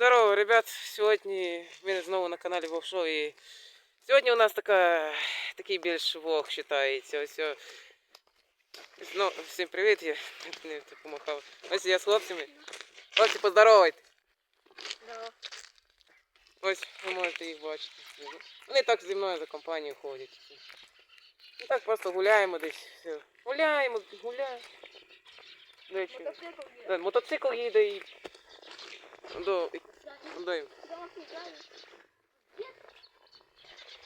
Здорово, ребят! Сьогодні ми знову на каналі Вовшов і сьогодні у нас така, такий більш вог вважається. Ось, ну, всім привіт, я не помахав. Ось я з хлопцями. Хлопці, поздоровайте. Ось ви можете їх бачити. Вони так зі мною за компанію ходять. Ну так просто гуляємо десь. Гуляємо, гуляємо. Мотоцикл їде і. До, Дай.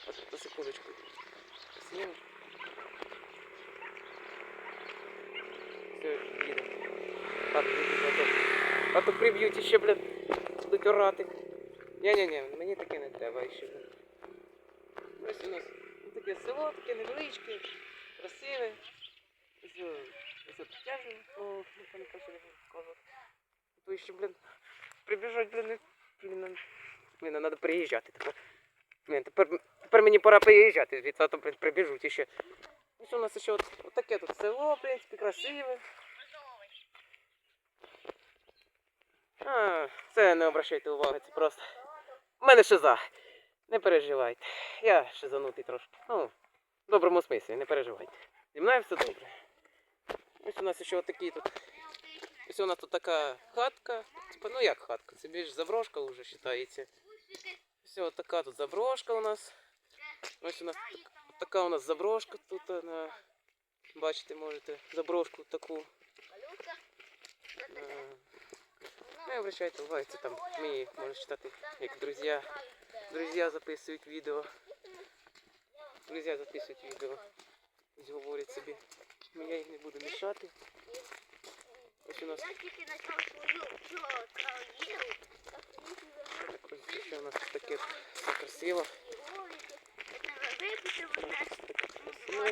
От, на секундочку. Сніму. Все, їде. А, приб'ють, а то, а то приб'ють ще, блін, будуть орати. Ні-ні-ні, мені таке не треба ще, блін. Ось у нас ну, таке село, таке невеличке, красиве. Ось, о, ось от тяжно, ну, ніхто не хоче розказувати. То ще, блін, прибіжать, блін, блін, нам- блін, нам треба приїжджати тепер. Блін, тепер, тепер мені пора приїжджати, від а то, блін, прибіжуть іще. Ось у нас ще от, от таке тут село, в принципі, красиве. А, це не обращайте уваги, це просто. У мене шиза. Не переживайте. Я шизанутий трошки. Ну, в доброму смислі, не переживайте. Зі мною все добре. Ось у нас ще отакі тут. Ось у нас тут така хатка. Типа, ну як хатка? Це більш заброшка вже вважається. Ось от така тут заброшка у нас. Ось у нас така у нас заброшка тут. Вона, бачите, можете заброшку таку. Е, Не обращайте уваги, це там мені можна читати, як друзі. Друзі записують відео. Друзі записують відео. Ось говорять собі. Ну, Я їх не буду мішати. Ось у нас Я тільки почав свою кар'єру. так, ось ще у нас таке красиво. Ось красиво.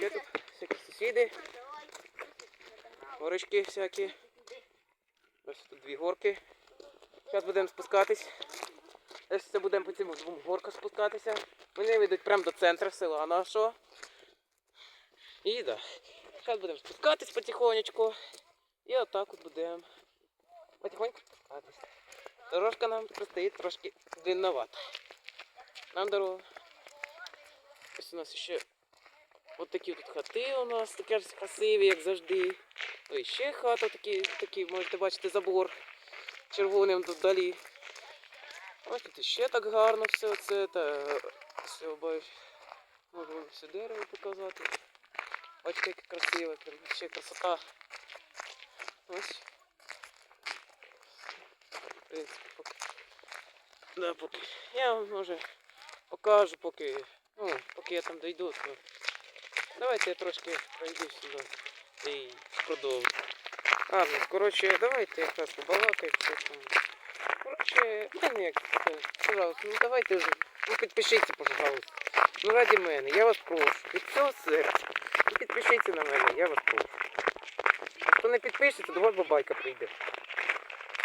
Є тут всякі сусіди, горочки всякі. Ось тут дві горки. Зараз будемо спускатись. Ось це будемо по цим двом горкам спускатися. Вони ведуть прямо до центру села нашого. І да. Зараз будемо спускатись потихонечку. І отак от будемо потихоньку спускатись. Дорожка нам предстоїть трошки длинновата. Нам дорога. Ось у нас ще от такі тут хати у нас, такі ж красиві, як завжди. Ой, ще хата такі, такі, можете бачити, забор червоним тут далі. Ось тут ще так гарно все це. Та, все, бачу. Можу вам все дерево показати. Бачите, яке красиве, прям ще красота. Ось. В принципі, поки. Да, поки. Я вам може покажу, поки. Ну, поки я там дойду, то. Давайте я трошки пройду сюди і продовжу. А, ну, коротше, давайте якраз побалакайте там. Коротше, та ні, це, пожалуйста, ну давайте вже. Ну підпишіться, пожалуйста. Ну раді мене, я вас прошу. Від цього серця. Ну підпишіться на мене, я вас прошу. Хто не підпишеться, до вас бабайка прийде.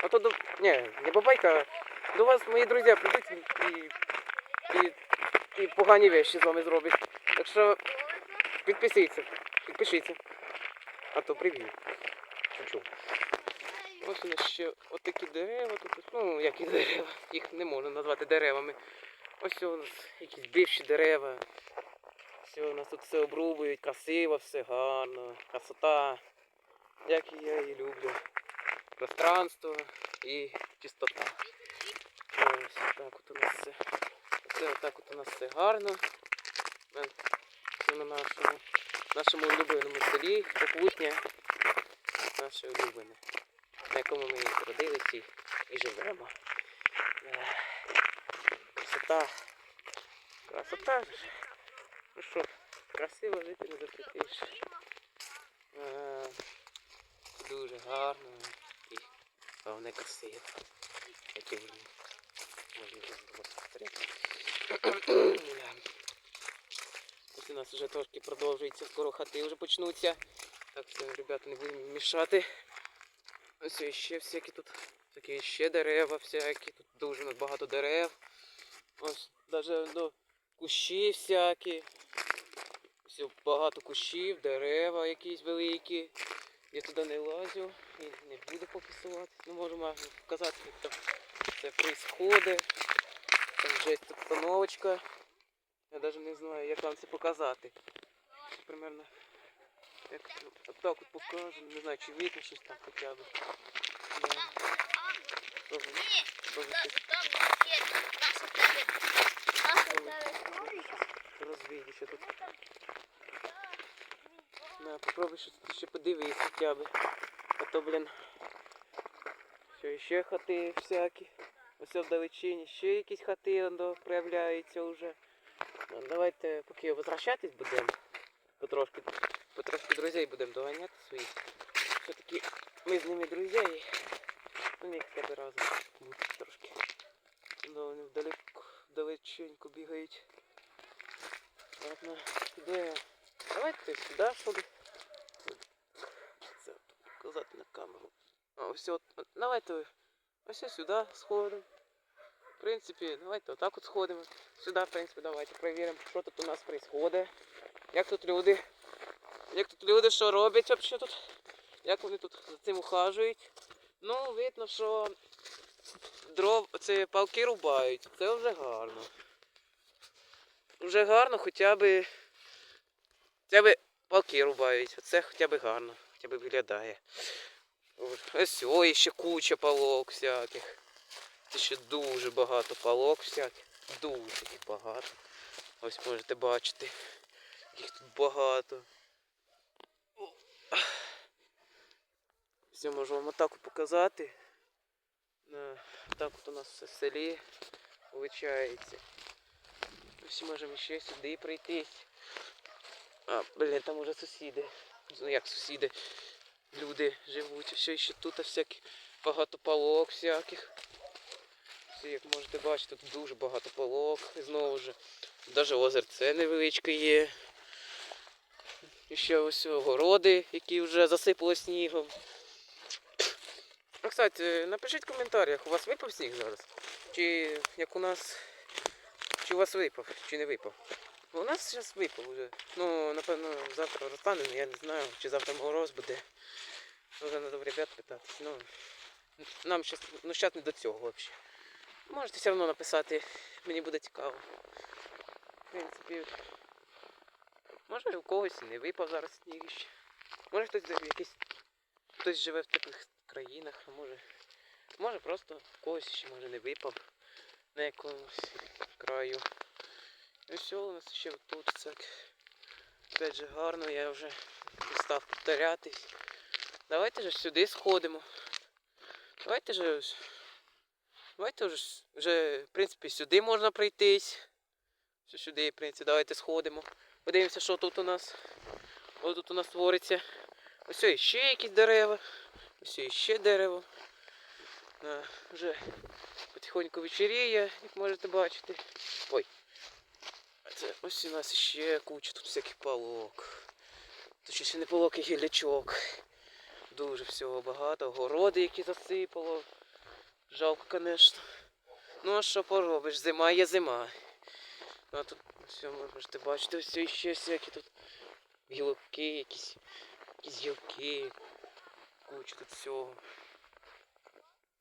А то до. Ні, не бабайка, а до вас мої друзі прийдуть і, і, і погані вещі з вами зроблять. Так що підпишіться, підпишіться. А то приб'ю. Шучу. Ось у нас ще отакі дерева тут. Ну, які дерева, їх не можна назвати деревами. Ось у нас якісь бивші дерева. Все, у нас тут все обрубують, красиво, все гарно, красота. Як і я її люблю. Пространство і чистота. Ось так от у нас все. Все отак от у нас все гарно. Е, Це на нашому, нашому улюбленому селі Попутня. Наше улюблене. На якому ми родилися і, і живемо. Е, Красота. Красота. Ну що, красиво жити не запретиш. Дуже гарно і головне красиво. Які ви можна посмотрети. Ось у нас вже трошки продовжується, скоро хати вже почнуться. Так, все, ребята, не будемо мішати. Ось ще всякі тут, такі ще дерева всякі, тут дуже багато дерев. Ось навіть до кущі всякі. Ось багато кущів, дерева якісь великі. Я туди не лазю. і не буду поки сувати. Ну можемо показати, як там це происходить. Там вже є обстановочка. Я навіть не знаю, як вам це показати. Примерно як отак от покажу. Не знаю, чи видно щось там хоча б. Да. Пробуй, Ні, пробуй там, щось там є наша тебе. Наша тебе сонечко. розвидіш тут. На, попробуй щось тут ще подивись хоча б. А то, блін. Що ще хати всякі. Ось вдалечині ще якісь хати проявляються вже. Ну, давайте поки возвращатись будемо. Потрошки, потрошки друзей будемо доганяти своїх. Все-таки ми з ними друзі. Ну, хоча б разом бути трошки. Ну, вони вдалеко, вдалеченько бігають. Ладно, де? Давайте сюди, щоб показати на камеру. От, давайте ось сюди сходимо. В принципі, давайте отак от сходимо. Сюди, в принципі, давайте перевіримо, що тут у нас відбувається. Як тут люди. Як тут люди що роблять взагалі тут? Як вони тут за цим ухажують? Ну, видно, що дров, це палки рубають. Це вже гарно. Вже гарно хоча б. Хоча б палки рубають. Це хоча б гарно, хоча б виглядає. Ось ой, ще куча палок всяких. Це ще дуже багато палок всяких. Дуже їх багато. Ось можете бачити. Їх тут багато. Все можу вам отак показати. Е, Так от у нас все в селі виходить. Ось можемо ще сюди пройтись. А, блін, там уже сусіди. Ну як сусіди? Люди живуть. Ще ще тут всякі багато палок всяких. Все, як можете бачити, тут дуже багато палок. І знову ж. Навіть озерце невеличке є. І ще ось огороди, які вже засипало снігом. А, кстати, напишіть в коментарях, у вас випав сніг зараз? Чи як у нас. Чи у вас випав, чи не випав? Ну, У нас зараз випав уже. Ну, напевно, завтра розтане, я не знаю, чи завтра мороз буде. Вже треба ребят питати. Ну, нам щас, ну, щас не до цього взагалі. Можете все одно написати, мені буде цікаво. В принципі, може у когось не випав зараз сніг ще. Може хтось якийсь хтось живе в теплих країнах, а може. Може просто у когось ще може не випав на якомусь краю. Все, у нас ще тут так. Опять же гарно, я вже став повторятись. Давайте же сюди сходимо. Давайте же. Давайте вже, вже, в принципі, сюди можна пройтись. Все сюди, в принципі, давайте сходимо. Подивимося, що тут у нас. Ось тут у нас твориться. Ось ще якісь дерева. Ось ось ще дерево. А, вже потихоньку вечеріє, як можете бачити. Ой. Ось у нас ще куча тут всяких палок. Тут ще не палок, а гілячок. Дуже всього багато. Городи, які засипало. Жалко, звісно. Ну а що поробиш? Зима є зима. Ну, а тут все можете бачити, ось ще всякі тут гілки, якісь, якісь гілки. Куча тут всього.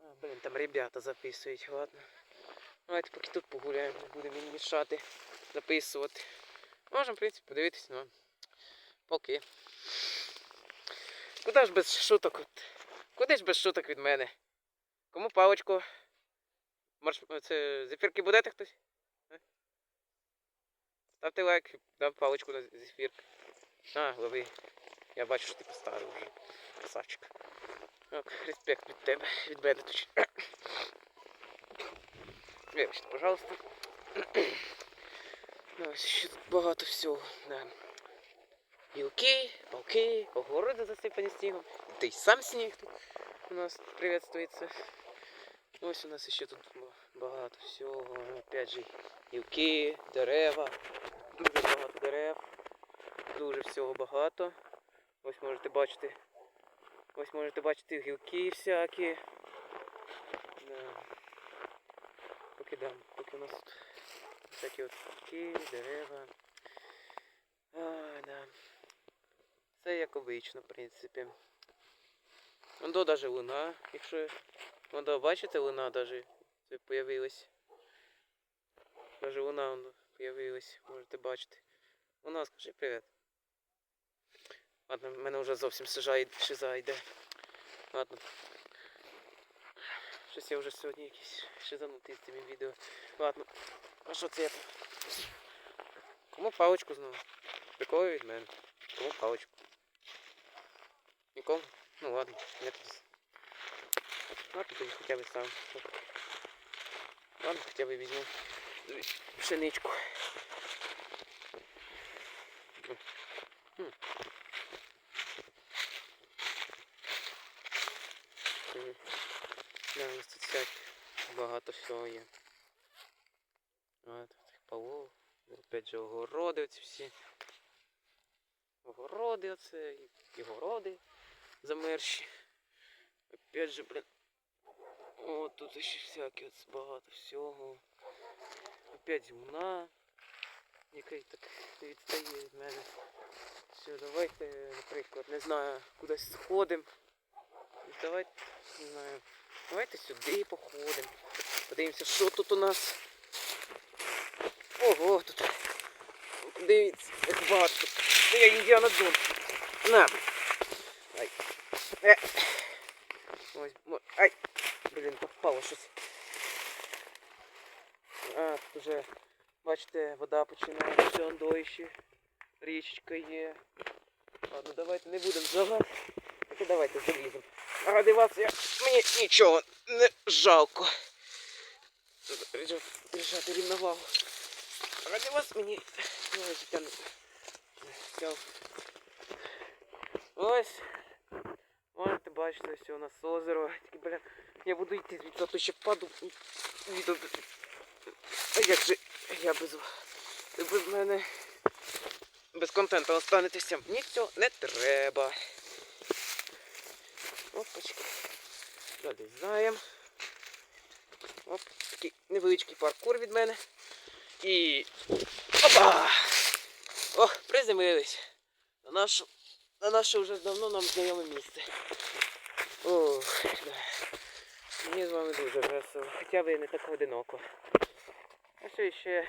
А, блін, там ребята записують, ладно. Давайте поки тут погуляємо, не будемо їм мішати записувати. Можемо, в принципі, подивитися, ну. Поки. Куди ж без шуток? от? Куди ж без шуток від мене? Кому паличку? Марш... Це зефірки будете хтось? Е? Ставте лайк, дам паличку на зефірки. А, лови. Я бачу, що ти поставив вже. Красавчик. Так, респект від тебе, від мене точно. Вибачте, пожалуйста. Ну, ось ще тут багато всього. Да. Гілки, палки, огороди засипані снігом. Та й сам сніг тут у нас приветствується. Ось у нас ще тут багато всього. Опять же, гілки, дерева. Дуже багато дерев. Дуже всього багато. Ось можете бачити. Ось можете бачити гілки всякі. Да. Поки да, поки у нас тут всякі от гілки, дерева. Ай, да. Все як обично, в принципі. Воно даже луна, якщо. Воно, бачите, луна даже це появилась. Даже луна появилась, можете бачити. Луна, скажи привіт. Ладно, в мене вже зовсім сижає, шиза йде. Ладно. Щось я вже сьогодні якийсь шизанутий з цими відео. Ладно. А що це? Кому паличку знову? Приколи від мене. Кому паличку? Нікому? Ну ладно, я тоді. Ладно, тоді хоча б сам. Ладно, хоча б візьму пшеничку. Да, у нас тут всяк багато всього є. А, тут тих полов. Опять же огороди оці всі. Огороди оце, і, городи замерші. Опять же, блин. О, тут ще от багато всього. Опять луна. Яка й так відстає від мене. Все, давайте, наприклад, не знаю, кудись сходимо. Давайте, не знаю. Давайте сюди походимо. Подивимося, що тут у нас. Ого, тут. Дивіться, як тут. Це я Індіана Джонс. На. Ай. Е. Ось, мо- ай. Блін, попало щось. А, тут уже, бачите, вода починає все доїще. Річечка є. Ладно, давайте не будемо завати. Так давайте заліземо. Ради вас я... мені нічого не жалко. Рішати рівновагу. Ради вас мені не взяв. Ось. Можете бачити, ось у нас озеро. Тільки, бля, я буду йти звідси, а то ще впаду. Відео. А як же я без вас? Без мене без контенту останетеся. Мені цього не треба. Опачки. Далі знаємо. Оп, такий невеличкий паркур від мене. І. Опа! Ох, приземлились. На нашу. На наше вже давно нам знайоме місце. Ох. Мені з вами дуже весело. Хоча б не так одиноко. А що ще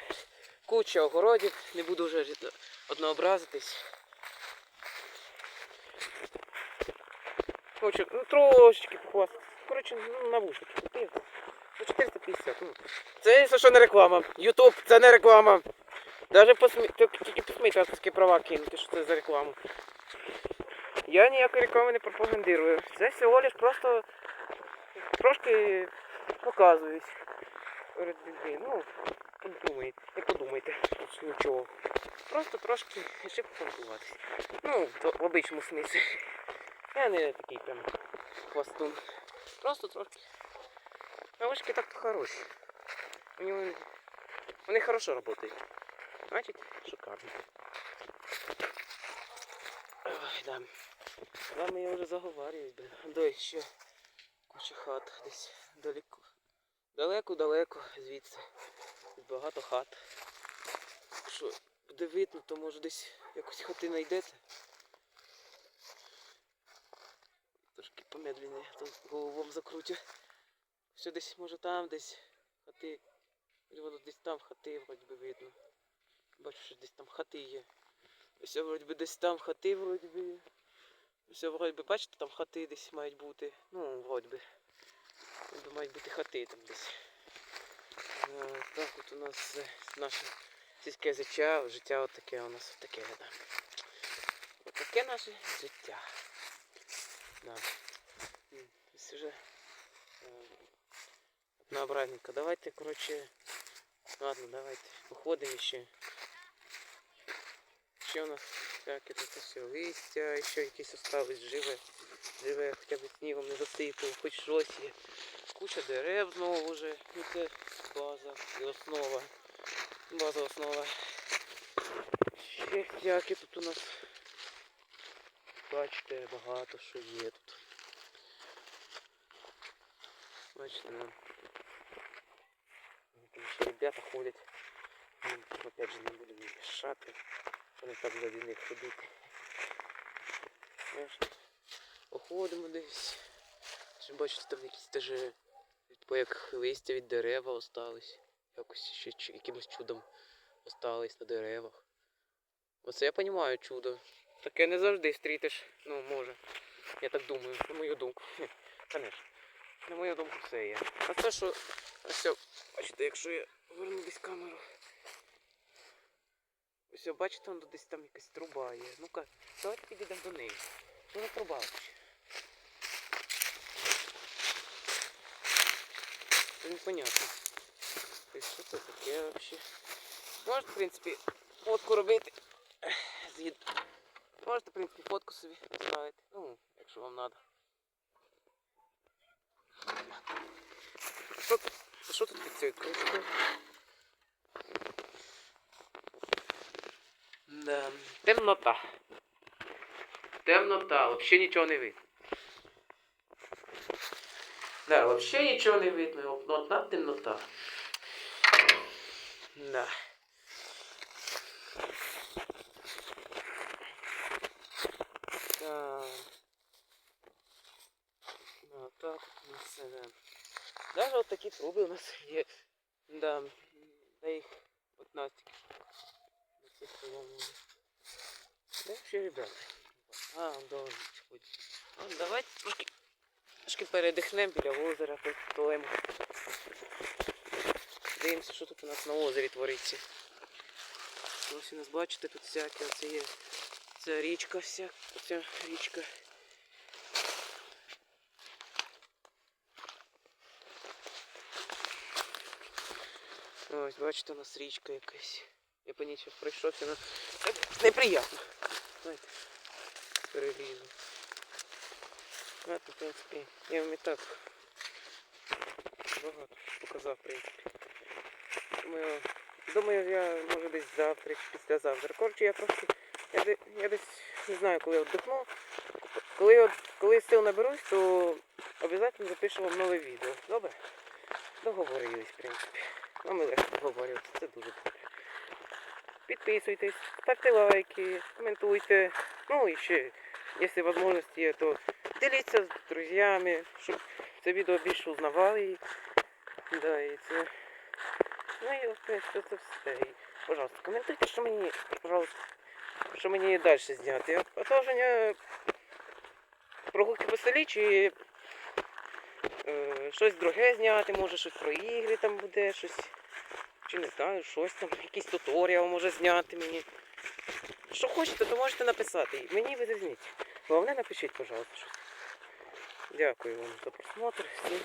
куча огородів, не буду вже однообразитись. Хочу, ну трошечки похвастати. Коротше, ну, навушники купив. За 450. Ну. Це якщо що не реклама. Ютуб, це не реклама. Даже посмі... тільки посмійте авторські права кинути, що це за рекламу. Я ніякої реклами не пропагандирую. Це всього лиш просто трошки показуюсь. перед людьми. Ну, подумайте, не подумайте, нічого. Просто трошки ще попонтуватися. Ну, в обичному смислі. Я не такий прям хвастун. Просто трошки. Навушки так хороші. Нього вони хорошо працюють. Значить, шикарно. Ой, да. Вами я вже заговарююсь, блин. До ще куча хат десь далеко. Далеко-далеко звідси. Багато хат. Якщо буде видно, то може десь якось хати знайдете. Трошки помедленніше, то головом закрутю. Все десь може там десь хати. Воно десь там хати вроді би видно. Бачу, що десь там хати є. Ось вроді би десь там хати вроді би. Ось вроді би, бачите, там хати десь мають бути. Ну, вроді би. Би мають бути хати там десь. Е, Так от у нас е, наше сільське життя, життя отаке у нас таке, да. Отаке наше життя. Да. Ось вже однообразненько. Давайте, коротше, ладно, давайте походимо ще. Ще у нас всяке тут все листя, ще якісь осталось живе. Живе, хоча б снігом не засипав, хоч щось є. Куча дерев знову вже. Ну це база і основа. База основа. Ще всяке тут у нас. Бачите, багато що є тут. Бачите, Там ще ребята ходять. Ну, Опять же не будемо їм мішати. Вони так за них ходити. Знаєш, Походимо десь. Бачите, там якісь типу, як листя від дерева остались. Якось ще якимось чудом остались на деревах. Оце я розумію чудо. Таке не завжди зустрітиш. Ну, може. Я так думаю, на мою думку. Конечно. На мою думку, все є. А це що. Ось, бачите, якщо я верну десь камеру. Ось, бачите, там десь там якась труба є. Ну-ка, давайте підійдемо до неї. Що труба? Це непонятно. Що це таке взагалі? Можете, в принципі, фотку робити. Згід. Можете, в принципі, фотку собі поставити. Ну, якщо вам треба. Тут- що тут під цією кришкою? Да. Темнота. Темнота, взагалі нічого не видно. Да, взагалі нічого не видно. Одна темнота. Да. Так. Ну, так от у нас все, да. Даже вот такі труби у нас є. Да. Да їх 15 штук. На цих колонах. Да вообще, ребята. А, должен ходить. Ну, давайте трошки, трошки передихнемо біля озера, потолемо. Дивимося, що тут у нас на озері твориться. Ось у нас бачите, тут всяке оце є. Це річка вся, оця річка. Ось, бачите, у нас річка якась. Я по ній зараз пройшовся, але неприємно. Перелізу. А, в принципі, я вам і так багато показав, в принципі. Думаю, думаю, я може десь завтра чи післязавтра. Коротше, я трошки. Я, я десь не знаю, коли віддихну. Коли, коли сил наберусь, то обов'язково запишу вам нове відео. Добре? Договорились, в принципі. І легко договорюватися, це дуже добре. Підписуйтесь, ставте лайки, коментуйте. Ну і ще, якщо можливість є, то діліться з друзями, щоб це відео більше узнавали. Да, і це. Ну і принципі це все. І, пожалуйста, коментуйте, що мені, пожалуйста, що мені далі зняти. Продовження прогулки по селі чи щось друге зняти, може щось про ігри там буде, щось. Чи не знаю, щось там, якийсь туторіал може зняти мені. Що хочете, то можете написати. Мені ви візьміть. Головне напишіть, пожалуйста. Дякую вам за просмотр. Всім